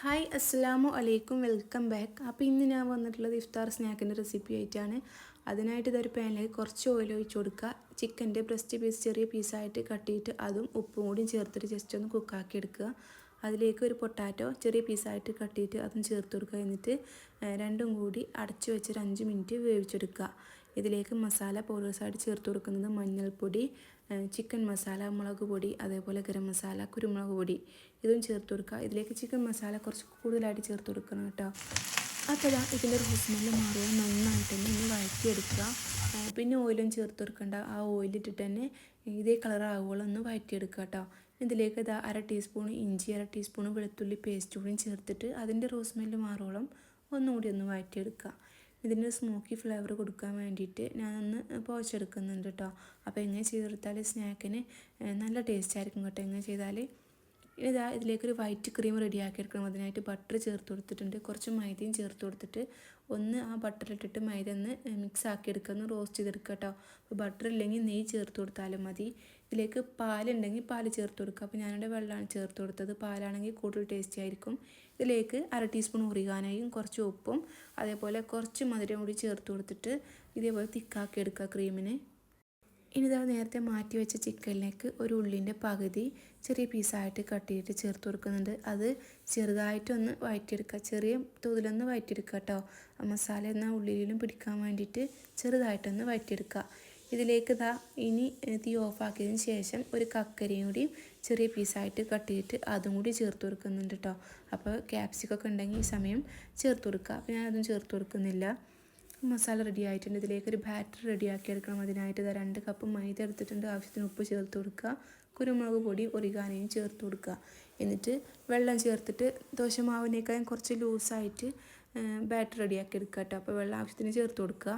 Hi അസ്സാമു അലൈക്കും. Welcome back. അപ്പോൾ ഇന്ന് ഞാൻ വന്നിട്ടുള്ളത് ഇഫ്താർ സ്നാക്കിന്റെ റെസിപ്പി ആയിട്ടാണ്. അതിനായിട്ട് ഇതൊരു പാനിലേക്ക് കുറച്ച് ഓയിൽ ഒഴിച്ച് കൊടുക്കുക. ചിക്കന്റെ ബ്രസ്റ്റ് പീസ് ചെറിയ പീസായിട്ട് കട്ടിയിട്ട് അതും ഉപ്പും കൂടി ചേർത്തിട്ട് ജസ്റ്റ് ഒന്ന് കുക്കാക്കി എടുക്കുക. അതിലേക്ക് ഒരു പൊട്ടാറ്റോ ചെറിയ പീസായിട്ട് കട്ടിയിട്ട് അതും ചേർത്ത് കൊടുക്കുക. എന്നിട്ട് രണ്ടും കൂടി അടച്ചു വെച്ച് ഒരു അഞ്ച് മിനിറ്റ് വേവിച്ചെടുക്കുക. ഇതിലേക്ക് മസാല പൗഡേഴ്സായിട്ട് ചേർത്ത് കൊടുക്കുന്നത് മഞ്ഞൾപ്പൊടി ചിക്കൻ മസാല മുളക് പൊടി അതേപോലെ ഗരം മസാല കുരുമുളക് പൊടി. ഇതും ചേർത്ത് കൊടുക്കുക. ഇതിലേക്ക് ചിക്കൻ മസാല കുറച്ച് കൂടുതലായിട്ട് ചേർത്ത് കൊടുക്കണം കേട്ടോ. അപ്പോൾ ഇതിന്റെ ഒരു സ്മെല്ല് മാറിയാൽ നന്നായിട്ട് തന്നെ ഒന്ന് വഴറ്റിയെടുക്കുക. പിന്നെ ഓയിലും ചേർത്ത് കൊടുക്കേണ്ട. ആ ഓയിലിട്ടിട്ട് തന്നെ ഇതേ കളർ ആവുകയുള്ളൂ ഒന്ന് വഴറ്റിയെടുക്കുക കേട്ടോ. ഇതിലേക്ക് ഇതാ അര ടീസ്പൂൺ ഇഞ്ചി അര ടീസ്പൂൺ വെളുത്തുള്ളി പേസ്റ്റ് കൂടിയും ചേർത്തിട്ട് അതിന്റെ റോസ്മെല്ല് സ്മെല്ല് മാറോളം ഒന്നുകൂടി ഒന്ന് വഴറ്റിയെടുക്കുക. ഇതിന് സ്മോക്കി ഫ്ലേവർ കൊടുക്കാൻ വേണ്ടിയിട്ട് ഞാനൊന്ന് പോച്ചെടുക്കുന്നുണ്ട് കേട്ടോ അപ്പോൾ എങ്ങനെ ചെയ്തെടുത്താൽ സ്നാക്കിന് നല്ല ടേസ്റ്റ് ആയിരിക്കും കേട്ടോ എങ്ങനെ ചെയ്താൽ ഇതാ ഇതിലേക്കൊരു വൈറ്റ് ക്രീം റെഡിയാക്കി എടുക്കണം അതിനായിട്ട് ബട്ടർ ചേർത്ത് കൊടുത്തിട്ടുണ്ട്. കുറച്ച് മൈദയും ചേർത്ത് കൊടുത്തിട്ട് ഒന്ന് ആ ബട്ടറിലിട്ടിട്ട് മൈദ ഒന്ന് മിക്സ് ആക്കി എടുക്കുക ഒന്ന് റോസ്റ്റ് ചെയ്തെടുക്കുക കേട്ടോ അപ്പോൾ ബട്ടർ ഇല്ലെങ്കിൽ നെയ്യ് ചേർത്ത് കൊടുത്താലും മതി. ഇതിലേക്ക് പാലുണ്ടെങ്കിൽ പാൽ ചേർത്ത് കൊടുക്കുക. അപ്പോൾ ഞാനിവിടെ വെള്ളമാണ് ചേർത്ത് കൊടുത്തത്. പാലാണെങ്കിൽ കൂടുതൽ ടേസ്റ്റി ആയിരിക്കും. ഇതിലേക്ക് അര ടീസ്പൂൺ ഉറിയാനായും കുറച്ച് ഉപ്പും അതേപോലെ കുറച്ച് മധുരം കൂടി ചേർത്ത് കൊടുത്തിട്ട് ഇതേപോലെ തിക്കാക്കി എടുക്കുക ക്രീമിന് ഇനി ഇതാ നേരത്തെ മാറ്റി വെച്ച ചിക്കനിലേക്ക് ഒരു ഉള്ളിന്റെ പകുതി ചെറിയ പീസായിട്ട് കട്ട് ചെയ്തിട്ട് ചേർത്ത് കൊടുക്കുന്നുണ്ട്. അത് ചെറുതായിട്ടൊന്ന് വഴറ്റിയെടുക്കുക ചെറിയ തോതിലൊന്ന് വഴറ്റിയെടുക്കുക കേട്ടോ മസാല എന്നാൽ ഉള്ളിലും പിടിക്കാൻ വേണ്ടിയിട്ട് ചെറുതായിട്ടൊന്ന് വഴറ്റിയെടുക്കുക ഇതിലേക്ക് ഇതാ ഇനി തീ ഓഫാക്കിയതിന് ശേഷം ഒരു കക്കരിയും കൂടി ചെറിയ പീസായിട്ട് കട്ട് ചെയ്തിട്ട് അതും കൂടി ചേർത്ത് കൊടുക്കുന്നുണ്ട് കേട്ടോ അപ്പോൾ ക്യാപ്സിക്കൊക്കെ ഉണ്ടെങ്കിൽ ഈ സമയം ചേർത്ത് കൊടുക്കുക അപ്പോൾ ഞാനതും ചേർത്ത് കൊടുക്കുന്നില്ല. മസാല റെഡി ആയിട്ടുണ്ട് ഇതിലേക്ക് ഒരു ബാറ്റർ റെഡിയാക്കി എടുക്കണം അതിനായിട്ട് രണ്ട് കപ്പ് മൈദ എടുത്തിട്ടുണ്ട്. ആവശ്യത്തിന് ഉപ്പ് ചേർത്ത് കൊടുക്കുക. കുരുമുളക് പൊടി ഒറിഗാനയും ചേർത്ത് കൊടുക്കുക. എന്നിട്ട് വെള്ളം ചേർത്തിട്ട് ദോശമാവിനേക്കാളും കുറച്ച് ലൂസായിട്ട് ബാറ്റർ റെഡിയാക്കി എടുക്കുക കേട്ടോ. അപ്പോൾ വെള്ളം ആവശ്യത്തിന് ചേർത്ത് കൊടുക്കുക.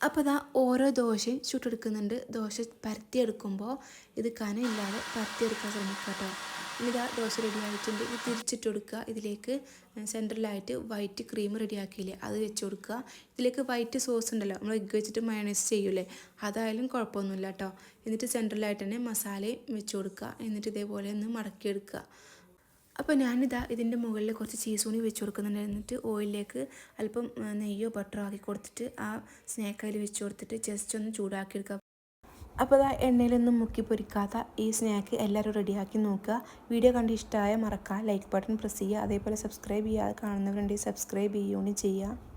അപ്പോൾ അതാ ഓരോ ദോശയും ചുട്ടെടുക്കുന്നുണ്ട്. ദോശ പരത്തിയെടുക്കുമ്പോൾ ഇത് കനയില്ലാതെ പരത്തിയെടുക്കാൻ ശ്രമിക്കുക കേട്ടോ. ഇതാ ദോശ റെഡി ആയിട്ടുണ്ട്. ഇത് തിരിച്ചിട്ട് കൊടുക്കുക. ഇതിലേക്ക് സെന്ററിലായിട്ട് വൈറ്റ് ക്രീം റെഡിയാക്കിയില്ലേ അത് വെച്ച് കൊടുക്കുക. ഇതിലേക്ക് വൈറ്റ് സോസ് ഉണ്ടല്ലോ നമ്മൾ എഗ്ഗ് വെച്ചിട്ട് മയണൈസ് ചെയ്യൂലേ അതായാലും കുഴപ്പമൊന്നുമില്ല കേട്ടോ എന്നിട്ട് സെന്ററിലായിട്ട് തന്നെ മസാലയും വെച്ച് കൊടുക്കുക. എന്നിട്ട് ഇതേപോലെ ഒന്ന് മടക്കിയെടുക്കുക. അപ്പോൾ ഞാനിതാ ഇതിന്റെ മുകളിൽ കുറച്ച് ചീസ് ഊണി വെച്ച് കൊടുക്കുന്നുണ്ട്. എന്നിട്ട് ഓയിലിലേക്ക് അല്പം നെയ്യോ ബട്ടറോ ആക്കി കൊടുത്തിട്ട് ആ സ്നാക്ക് അതിൽ വെച്ച് കൊടുത്തിട്ട് ജസ്റ്റ് ഒന്ന് ചൂടാക്കി എടുക്കുക. അപ്പോൾ ആ എണ്ണയിലൊന്നും മുക്കി പൊരിക്കാത്ത ഈ സ്നാക്ക് എല്ലാവരും റെഡിയാക്കി നോക്കുക. വീഡിയോ കണ്ട് ഇഷ്ടമായ മറക്കുക ലൈക്ക് ബട്ടൺ പ്രസ് ചെയ്യുക. അതേപോലെ സബ്സ്ക്രൈബ് ചെയ്യാതെ കാണുന്നവരുണ്ടെങ്കിൽ സബ്സ്ക്രൈബ് ചെയ്യുകയും ചെയ്യുക.